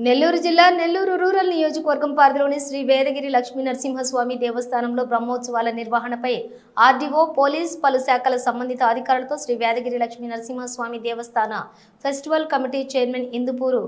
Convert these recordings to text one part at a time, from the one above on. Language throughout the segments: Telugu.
నెల్లూరు జిల్లా నెల్లూరు రూరల్ నియోజకవర్గం పరిధిలోని శ్రీ వేదగిరి లక్ష్మీ నరసింహస్వామి దేవస్థానంలో బ్రహ్మోత్సవాల నిర్వహణపై ఆర్డీఓ పోలీస్ పలు శాఖల సంబంధిత అధికారులతో శ్రీ వేదగిరి లక్ష్మీ నరసింహస్వామి దేవస్థాన festival committee chairman Indupuru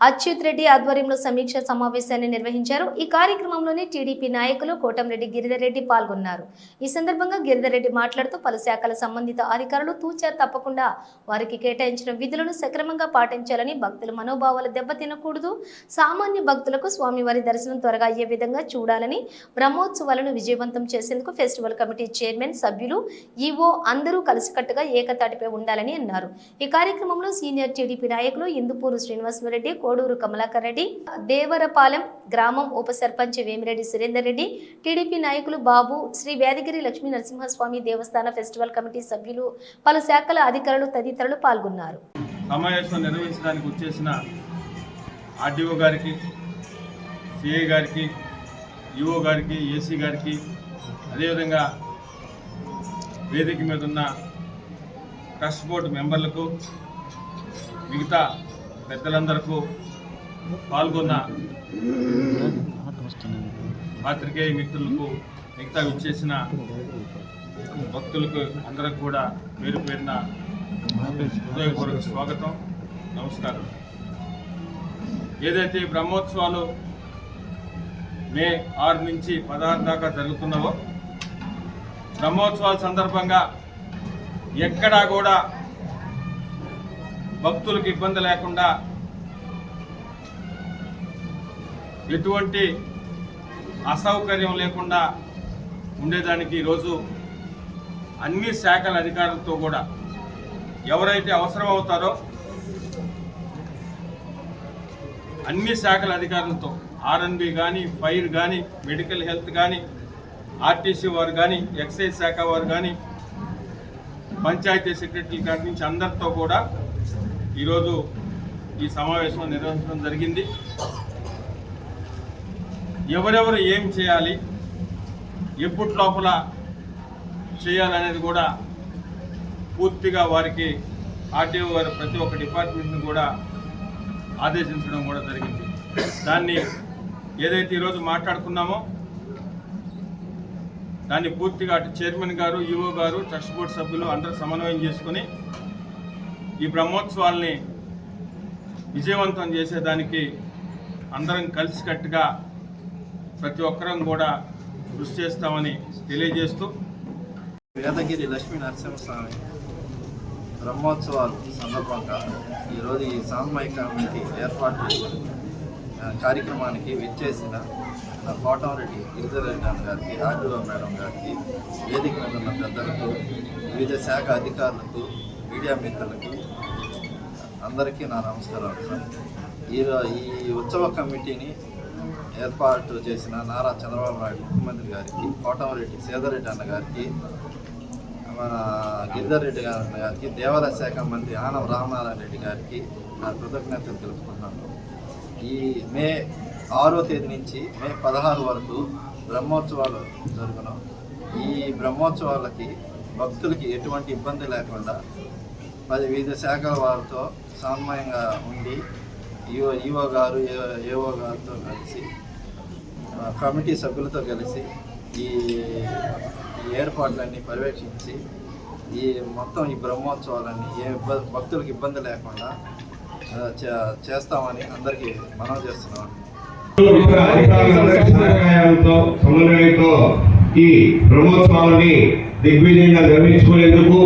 Achyut Reddy ఆధ్వర్యంలో సమీక్ష సమావేశాన్ని నిర్వహించారు. ఈ కార్యక్రమంలోని టీడీపీ నాయకులు కోటంరెడ్డి గిరిధర్రెడ్డి పాల్గొన్నారు. ఈ సందర్భంగా గిరిధర్రెడ్డి మాట్లాడుతూ పలు శాఖల సంబంధిత అధికారులు తూచా తప్పకుండా వారికి కేటాయించిన విధులను సక్రమంగా పాటించాలని భక్తుల మనోభావాలు దెబ్బతినకూడదు. సామాన్య భక్తులకు స్వామివారి దర్శనం త్వరగా అయ్యే విధంగా చూడాలని బ్రహ్మోత్సవాలను విజయవంతం చేసేందుకు ఫెస్టివల్ కమిటీ చైర్మన్ సభ్యులు ఈవో అందరూ కలిసికట్టుగా ఏకతాటిపై ఉండాలని అన్నారు. ఈ కార్యక్రమంలో సీనియర్ టీడీపీ నాయకులు ఇందుపూరు శ్రీనివాసరెడ్డి కోడూరు కమలాకర్ రెడ్డి దేవరపాలెం గ్రామం ఉప సర్పంచ్ వేమిరెడ్డి సురేందర్ రెడ్డి టీడీపీ నాయకులు బాబు శ్రీ వేదగిరి లక్ష్మీ నరసింహస్వామి దేవస్థాన ఫెస్టివల్ కమిటీ సభ్యులు పలు శాఖల అధికారులు తదితరులు పాల్గొన్నారు. సమావేశం నిర్వహించడానికి వచ్చేసిన ఆర్డీఓ గారికి సిఐ గారికి ఈఓ గారికి ఏసీ గారికి అదేవిధంగా వేదిక మీద ఉన్న ట్రస్ట్ బోర్డు మెంబర్లకు మిగతా పెద్దలందరకు పాల్గొన్న పాత్రికేయ మిత్రులకు మిగతా విచ్చేసిన భక్తులకు అందరికి కూడా పేరు పేరిన హృదయపూర్వక స్వాగతం నమస్కారం. ఏదైతే బ్రహ్మోత్సవాలు మే ఆరు నుంచి పదహారు దాకా జరుగుతున్నావో బ్రహ్మోత్సవాల సందర్భంగా ఎక్కడా కూడా భక్తులకు ఇబ్బంది లేకుండా ఎటువంటి అసౌకర్యం లేకుండా ఉండేదానికి ఈరోజు అన్ని శాఖల అధికారులతో కూడా ఎవరైతే అవసరం అవుతారో అన్ని శాఖల అధికారులతో ఆర్ఎన్బి కానీ ఫైర్ కానీ మెడికల్ హెల్త్ కానీ ఆర్టీసీ వారు కానీ ఎక్సైజ్ శాఖ వారు కానీ పంచాయతీ సెక్రటరీ కాడి నుంచి అందరితో కూడా ఈరోజు ఈ సమావేశం నిర్వహించడం జరిగింది. ఎవరెవరు ఏం చేయాలి ఎప్పటి లోపల చేయాలనేది కూడా పూర్తిగా వారికి ఆర్టీఓ గారు ప్రతి ఒక్క డిపార్ట్మెంట్ని కూడా ఆదేశించడం కూడా జరిగింది. దాన్ని ఏదైతే ఈరోజు మాట్లాడుకున్నామో దాన్ని పూర్తిగా అటు చైర్మన్ గారు ఈఓ గారు ట్రస్ట్ బోర్డు సభ్యులు అందరూ సమన్వయం చేసుకుని ఈ బ్రహ్మోత్సవాల్ని విజయవంతం చేసేదానికి అందరం కలిసికట్టుగా ప్రతి ఒక్కరం కూడా కృషి చేస్తామని తెలియజేస్తూ వేదగిరి లక్ష్మీ నరసింహస్వామి బ్రహ్మోత్సవాలు సందర్భంగా ఈరోజు ఈ సామూహిక కమిటీ ఏర్పాటు కార్యక్రమానికి విచ్చేసిన ఆ, కోటంరెడ్డి గిరిధరెడ్డి గారికి ఆర్డీఓ మేడం గారికి వేదిక మీద ఉన్న పెద్దలకు వివిధ శాఖ అధికారులకు మీడియా మిత్రులకి అందరికీ నా నమస్కారాలు. సార్ ఈ ఈ ఉత్సవ కమిటీని ఏర్పాటు చేసిన నారా చంద్రబాబు నాయుడు ముఖ్యమంత్రి గారికి కోటమరెడ్డి సేదరెడ్డి అన్న గారికి మన గిరిధర్ రెడ్డి గారి గారికి దేవాదాయ శాఖ మంత్రి ఆనం రామనారాయణ రెడ్డి గారికి నా కృతజ్ఞతలు తెలుపుకున్నాను ఈ మే ఆరో తేదీ నుంచి మే పదహారు వరకు బ్రహ్మోత్సవాలు జరుగును. ఈ బ్రహ్మోత్సవాలకి భక్తులకి ఎటువంటి ఇబ్బంది లేకుండా పది వివిధ శాఖల వారితో సామాన్యంగా ఉండి ఈఓ ఈఓ గారు ఏ- ఏఓ గారితో కలిసి కమిటీ సభ్యులతో కలిసి ఈ ఏర్పాట్లన్నీ పర్యవేక్షించి ఈ మొత్తం ఈ బ్రహ్మోత్సవాలన్నీ ఏ భక్తులకు ఇబ్బంది లేకుండా చే- చేస్తామని అందరికీ మనం చేస్తున్నాం సమన్వయంతో ఈ బ్రహ్మోత్సవాలని దిగ్విజయంగా నిర్వహించుకునేందుకు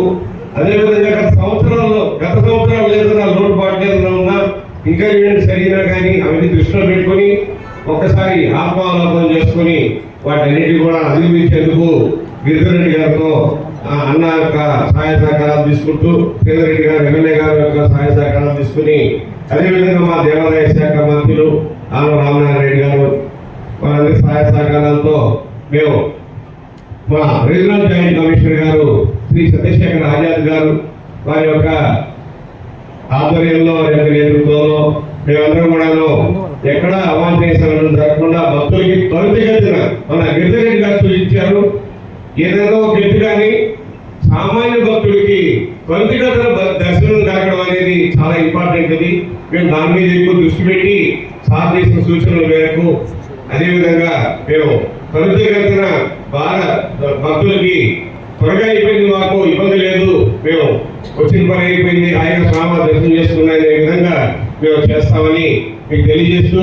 అదేవిధంగా గత సంవత్సరంలో గత సంవత్సరం ఏదైనా లోటుపాట్లు ఏదైనా ఉన్నా ఇంకా ఏంటి సరిగినా కానీ అవన్నీ దృష్టిలో పెట్టుకొని ఒక్కసారి ఆత్మావలోకనం చేసుకొని వాటన్నిటి కూడా అధిగమించేందుకు గిరిధరెడ్డి గారితో ఆ, అన్న యొక్క సహాయ సహకారాలు తీసుకుంటూ పేదరెడ్డి గారు ఎమ్మెల్యే గారి యొక్క సహాయ సహకారాలు తీసుకుని అదేవిధంగా మా దేవాదాయ శాఖ మంత్రులు ఆన రామనారాయణ రెడ్డి గారు వారందరి సహాయ సహకారాలతో మేము మా రీజనల్ జాయింట్ కమిషనర్ గారు శ్రీ సత్యశేఖర్ ఆజాద్ గారు వారి యొక్క ఆధ్వర్యంలో యొక్క నేతృత్వంలో మేమందరం కూడా ఎక్కడ అవాంఛనీయ సంఘటనలు జరగకుండా భక్తులకి త్వరితగతిన మన గిరిజరెడ్డి గారు సూచించారు ఏదైనా ఒక ఎత్తు కానీ సామాన్య భక్తుడికి త్వరితగతిన దర్శనం జరగడం అనేది చాలా ఇంపార్టెంట్ అది మేము దాని మీద ఎక్కువ దృష్టి పెట్టి సార్ చేసిన సూచనల మేరకు అదేవిధంగా మేము త్వరితగతిన బాగా భక్తులకి త్వరగా అయిపోయింది మాకు ఇబ్బంది లేదు. మేము వచ్చిన పని అయిపోయింది. ఆయన స్వామి దర్శనం చేసుకున్న విధంగా మేము చేస్తామని మీకు తెలియజేస్తూ